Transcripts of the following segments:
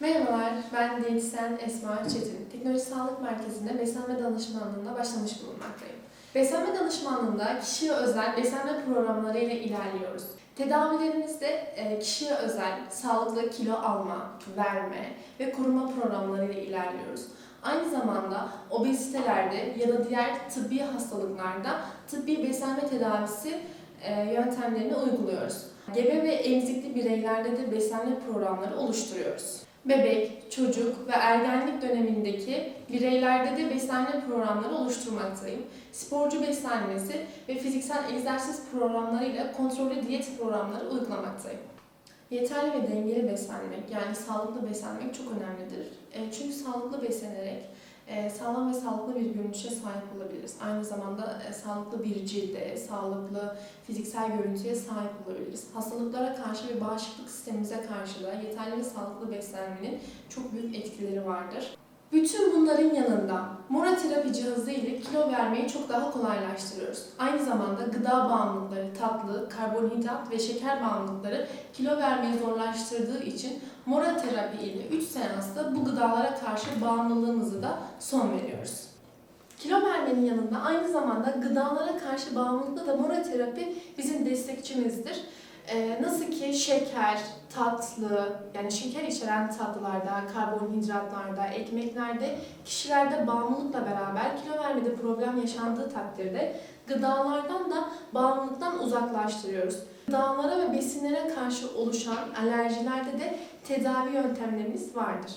Merhabalar, ben diyetisyen Esma Çetin. Teknoloji Sağlık Merkezi'nde beslenme danışmanlığına başlamış bulunmaktayım. Beslenme danışmanlığında kişiye özel beslenme programları ile ilerliyoruz. Tedavilerimizde e, kişiye özel sağlıklı kilo alma, verme ve koruma programları ile ilerliyoruz. Aynı zamanda obezitelerde ya da diğer tıbbi hastalıklarda tıbbi beslenme tedavisi e, yöntemlerini uyguluyoruz. Gebe ve emzikli bireylerde de beslenme programları oluşturuyoruz. Bebek, çocuk ve ergenlik dönemindeki bireylerde de beslenme programları oluşturmaktayım. Sporcu beslenmesi ve fiziksel egzersiz programlarıyla kontrollü diyet programları uygulamaktayım. Yeterli ve dengeli beslenmek yani sağlıklı beslenmek çok önemlidir. E, Çünkü sağlıklı beslenerek sağlam ve sağlıklı bir görünüşe sahip olabiliriz. Aynı zamanda e, sağlıklı bir cilde, sağlıklı fiziksel görüntüye sahip olabiliriz. Hastalıklara karşı ve bağışıklık sistemimize karşı da yeterli ve sağlıklı beslenmenin çok büyük etkileri vardır. Bütün bunların yanında mora terapi cihazı ile kilo vermeyi çok daha kolaylaştırıyoruz. Aynı zamanda gıda bağımlılıkları, tatlı, karbonhidrat ve şeker bağımlılıkları kilo vermeyi zorlaştırdığı için mora terapi ile 3 seansta bu gıdalara karşı bağımlılığımızı da son veriyoruz. Kilo vermenin yanında aynı zamanda gıdalara karşı bağımlılıkta da mora terapi bizim destekçimizdir. Ee, nasıl ki şeker, tatlı, yani şeker içeren tatlılarda, karbonhidratlarda, ekmeklerde kişilerde bağımlılıkla beraber vermede problem yaşandığı takdirde gıdalardan da bağımlılıktan uzaklaştırıyoruz. Gıdalara ve besinlere karşı oluşan alerjilerde de tedavi yöntemlerimiz vardır.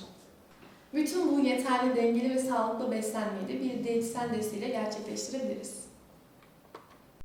Bütün bu yeterli, dengeli ve sağlıklı beslenmeyi de bir diyetisyen desteğiyle gerçekleştirebiliriz.